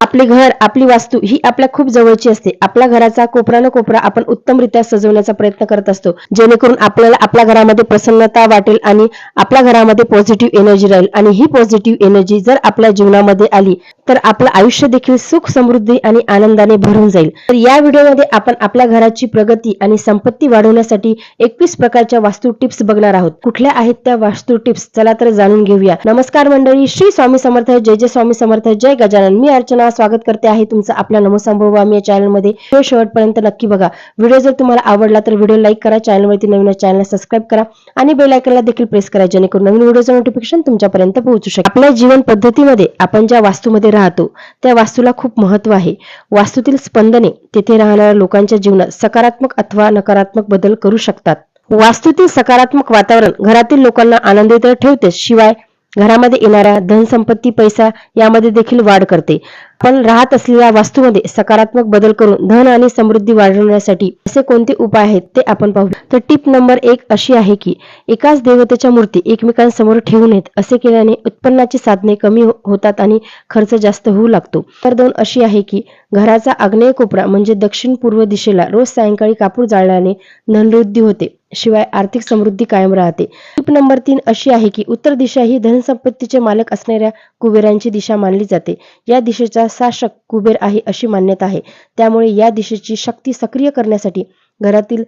आपले घर आपली वास्तू ही आपल्या खूप जवळची असते. आपल्या घराचा कोपरा न कोपरा आपण उत्तमरित्या सजवण्याचा प्रयत्न करत असतो. जेणेकरून आपल्याला आपल्या घरामध्ये प्रसन्नता वाटेल आणि आपल्या घरामध्ये पॉझिटिव्ह एनर्जी राहील. आणि ही पॉझिटिव्ह एनर्जी जर आपल्या जीवनामध्ये आली तर आपलं आयुष्य देखील सुख समृद्धी आणि आनंदाने भरून जाईल. तर या व्हिडिओमध्ये आपण आपल्या घराची प्रगती आणि संपत्ती वाढवण्यासाठी एकवीस प्रकारच्या वास्तू टिप्स बघणार आहोत. कुठल्या आहेत त्या वास्तू टिप्स? चला तर जाणून घेऊया. नमस्कार मंडळी श्री स्वामी समर्थ जय जय स्वामी समर्थ जय गजानन. मी अर्चना. स्वागत करते आहे तुमचं आपल्या नमोसंभवामी या चॅनलमध्ये व्हिडिओ शेवटपर्यंत नक्की बघा. व्हिडिओ जर तुम्हाला आवडला तर व्हिडिओ लाईक करा चॅनलवरती नवीन चॅनल सबस्क्राईब करा आणि बेल आयकनला देखील प्रेस करा जेणेकरून नवीन व्हिडिओचं नोटिफिकेशन तुमच्यापर्यंत पोहोचू शकेल. आपल्या जीवन पद्धतीमध्ये आपण ज्या वास्तूमध्ये राहतो त्या वास्तूला खूप महत्त्व आहे. वास्तूतील स्पंदने तेथे राहणाऱ्या लोकांच्या जीवनात सकारात्मक अथवा नकारात्मक बदल करू शकतात. वास्तूतील सकारात्मक वातावरण घरातील लोकांना आनंदी तर ठेवतेच शिवाय घरामध्ये येणाऱ्या धनसंपत्ती पैसा यामध्ये देखील वाढ करते. पण राहत असलेल्या वास्तूमध्ये सकारात्मक बदल करून धन आणि समृद्धी वाढवण्यासाठी असे कोणते उपाय आहेत ते आपण पाहू. तर टिप नंबर एक अशी आहे की एकाच देवतेच्या मूर्ती एकमेकांसमोर ठेवू नयेत असे केल्याने उत्पन्नाची साधने कमी हो-, होतात आणि खर्च जास्त होऊ लागतो. तर दोन अशी आहे की घराचा आग्नेय कोपरा म्हणजे दक्षिण पूर्व दिशेला रोज सायंकाळी कापूर जाळल्याने धनवृद्धी होते. शिवाय आर्थिक समृद्धी कायम राहते. टिप नंबर तीन अशी आहे की उत्तर दिशा ही धनसंपत्तीचे मालक असणाऱ्या कुबेरांची दिशा मानली जाते. या दिशेचा शासक कुबेर आहे अशी मान्यता आहे. त्यामुळे या दिशेची शक्ती सक्रिय करण्यासाठी घरातील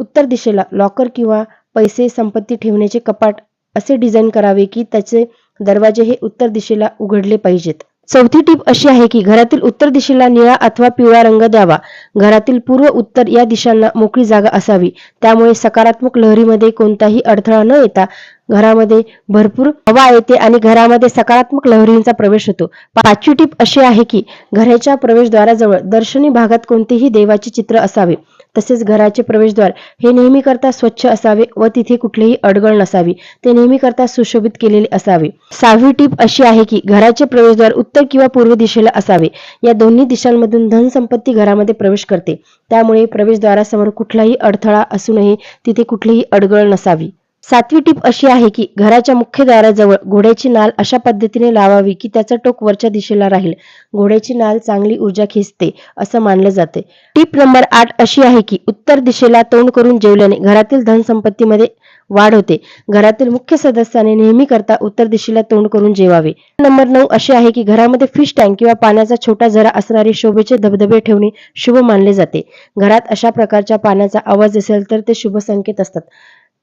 उत्तर दिशेला लॉकर किंवा पैसे संपत्ती ठेवण्याचे कपाट असे डिझाईन करावे की त्याचे दरवाजे हे उत्तर दिशेला उघडले पाहिजेत. चौथी टीप अशी आहे की घरातील उत्तर दिशेला निळा अथवा पिवळा रंग द्यावा. घरातील पूर्व उत्तर या दिशांना मोकळी जागा असावी. त्यामुळे सकारात्मक लहरीमध्ये कोणताही अडथळा न येता घरामध्ये भरपूर हवा येते आणि घरामध्ये सकारात्मक लहरींचा प्रवेश होतो. पाचवी टीप अशी आहे की घराच्या प्रवेशद्वाराजवळ दर्शनी भागात कोणतेही देवाचे चित्र असावे. तसेच घराचे प्रवेशद्वार. हे नेहमी करता स्वच्छ असावे व तिथे कुठलीही अडगळ नसावी. ते नेहमी करता सुशोभित केलेले असावे. सहावी टीप अशी आहे की घराचे प्रवेशद्वार उत्तर किंवा पूर्व दिशेला असावे. या दोन्ही दिशांमधून धनसंपत्ती घरामध्ये प्रवेश करते. त्यामुळे प्रवेशद्वारासमोर कुठलाही अडथळा असूनही तिथे कुठलीही अडगळ नसावी. सातवी टीप अशी आहे की घराच्या मुख्य दाराजवळ घोड्याची नाल अशा पद्धतीने लावावी की त्याचा टोक वरच्या दिशेला राहील. घोड्याची नाल चांगली ऊर्जा खेचते असं मानलं जाते. टीप नंबर आठ अशी आहे की उत्तर दिशेला तोंड करून जेवल्याने घरातील धनसंपत्तीमध्ये वाढ होते. घरातील मुख्य सदस्याने नेहमी करता उत्तर दिशेला तोंड करून जेवावे. नंबर नऊ अशी आहे की घरामध्ये फिश टँक किंवा पाण्याचा छोटा झरा असणारे शोभेचे धबधबे ठेवणे शुभ मानले जाते. घरात अशा प्रकारच्या पाण्याचा आवाज असेल तर ते शुभ संकेत असतात.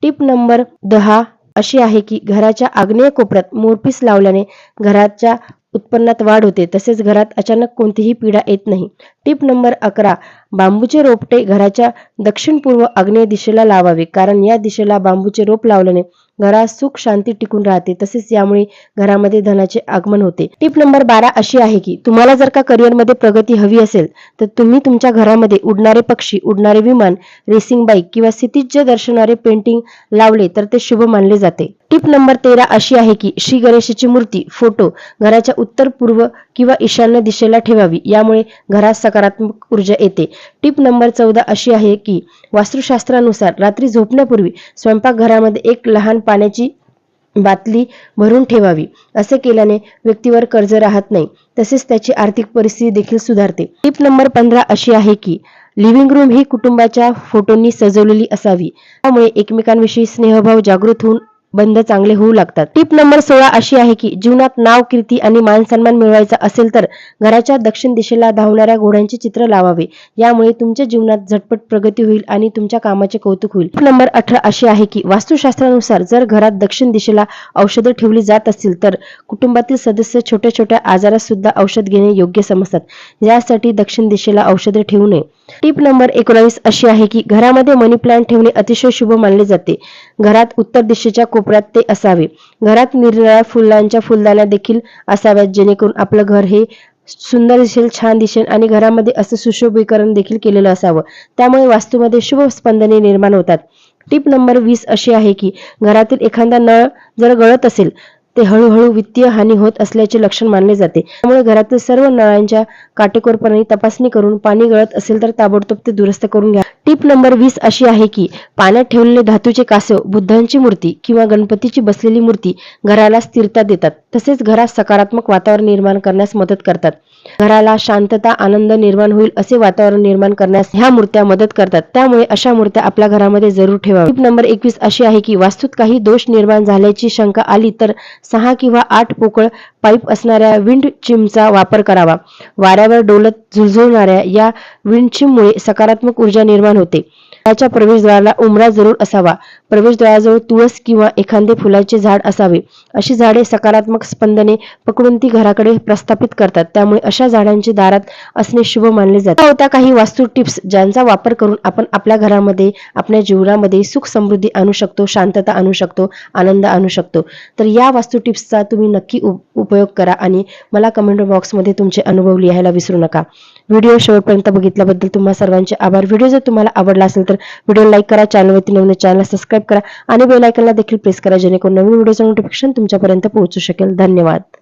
टिप नंबर दहा अशी आहे की घराच्या आग्नेय कोपऱ्यात मोरपीस लावल्याने घराच्या उत्पन्नात वाढ होते. तसेच घरात अचानक कोणतीही पीडा येत नाही. टिप नंबर अकरा बांबूचे रोपटे घराच्या दक्षिण पूर्व आग्नेय दिशेला लावावे. कारण या दिशेला बांबूचे रोप लावल्याने घरात सुख शांती टिकून राहते. तसेच यामुळे घरामध्ये धनाचे आगमन होते. टिप नंबर बारा अशी आहे की तुम्हाला जर का करिअरमध्ये प्रगती हवी असेल तर तुम्ही तुमच्या घरामध्ये उडणारे पक्षी उडणारे विमान रेसिंग बाईक किंवा सिटीज दर्शवणारे पेंटिंग लावले तर ते शुभ मानले जाते. टिप नंबर तेरा अशी आहे की श्री गणेशाची मूर्ती फोटो घराच्या उत्तर पूर्व किंवा ईशान्य दिशेला ठेवावी. यामुळे घरात सकारात्मक ऊर्जा येते. टिप नंबर चौदा अशी आहे की वास्तुशास्त्रानुसार रात्री झोपण्यापूर्वी स्वयंपाकघरामध्ये एक लहान पाण्याची बाटली भरून ठेवावी. असे केल्याने व्यक्तीवर कर्ज राहत नाही. तसेच त्याची आर्थिक परिस्थिती देखील सुधारते. टिप नंबर पंधरा अशी आहे की लिव्हिंग रूम ही कुटुंबाच्या फोटोंनी सजवलेली असावी. त्यामुळे एकमेकांविषयी स्नेहभाव जागृत होऊन बंद चांगले होऊ लागतात. टिप नंबर सोळा अशी आहे की जीवनात नाव कीर्ती आणि मान सन्मान मिळवायचा असेल तर घराच्या दक्षिण दिशेला धावणाऱ्या घोड्यांचे चित्र लावावे. यामुळे तुमच्या जीवनात झटपट प्रगती होईल आणि तुमच्या कामाचे कौतुक होईल. टिप नंबर अठरा अशी आहे की वास्तुशास्त्रानुसार जर घरात दक्षिण दिशेला औषधं ठेवली जात असतील तर कुटुंबातील सदस्य छोट्या छोट्या आजारात सुद्धा औषध घेणे योग्य समजतात. यासाठी दक्षिण दिशेला औषधे ठेवू नये. टिप नंबर एकोणावीस अशी आहे की घरामध्ये मनी प्लांट ठेवणे अतिशय शुभ मानले जाते. घरात उत्तर दिशेच्या कोपऱ्यात ते असावे. घरात निरनिळ्या फुलांच्या फुलदाण्या देखील असाव्यात जेणेकरून आपलं घर हे सुंदर दिसेल छान दिसेल आणि घरामध्ये असं सुशोभीकरण देखील केलेलं असावं. त्यामुळे वास्तूमध्ये शुभ स्पंदने निर्माण होतात. टिप नंबर वीस अशी आहे की घरातील एखादा नळ जर गळत असेल ते हळूहळू वित्तीय हानी होत असल्याचे लक्षण मानले जाते. त्यामुळे घरातील सर्व नळांच्या काटेकोरपणे तपासणी करून पाणी गळत असेल तर ताबडतोब ते दुरुस्त करून घ्या. टिप नंबर वीस अशी आहे की पाण्यात ठेवलेले धातूचे कासव बुद्धांची मूर्ती किंवा गणपतीची बसलेली मूर्ती घराला स्थिरता देतात. तसेच घरात सकारात्मक वातावरण निर्माण करण्यास मदत करतात. घराला शांतता आनंद निर्माण होईल असे वातावरण निर्माण करण्यास ह्या मूर्त्या मदत करतात. त्यामुळे अशा मूर्त्या आपल्या घरामध्ये जरूर ठेवा टीप नंबर एकवीस अशी आहे की वास्तूत काही दोष निर्माण झाल्याची शंका आली तर सहा किंवा आठ पोकळ पाईप असणाऱ्या विंड चिमचा वापर करावा. वाऱ्यावर डोलत झुळझुळणाऱ्या या विंड चिममुळे सकारात्मक ऊर्जा निर्माण होते. घराच्या प्रवेशद्वाराला उमरा जरूर असावा. प्रवेशद्वाराजवळ तुळस किंवा एखादे फुलाचे झाड असावे. अशी झाडे सकारात्मक स्पंदने पकडून ती घराकडे प्रस्थापित करतात. त्यामुळे अशा झाडांचे दारात असणे शुभ मानले जाते. होता होत्या काही वास्तू टिप्स ज्यांचा वापर करून आपण आपल्या घरामध्ये आपल्या जीवनामध्ये सुख समृद्धी आणू शकतो शांतता आणू शकतो आनंद आणू शकतो. तर या वास्तू टिप्सचा तुम्ही नक्की उपयोग करा आणि मला कमेंट बॉक्समध्ये तुमचे अनुभव लिहायला विसरू नका. व्हिडिओ शेवटपर्यंत बघितल्याबद्दल तुम्हा सर्वांचे आभार. व्हिडिओ जर तुम्हाला आवडला असेल तर व्हिडिओ लाईक करा चॅनलवरती नवीन चॅनल सबस्क्राईब करा आणि बेल देखील प्रेस करा जेणेकरून नवीन व्हिडिओचं नोटिफिकेशन तुमच्यापर्यंत पोहोचू शकेल. धन्यवाद.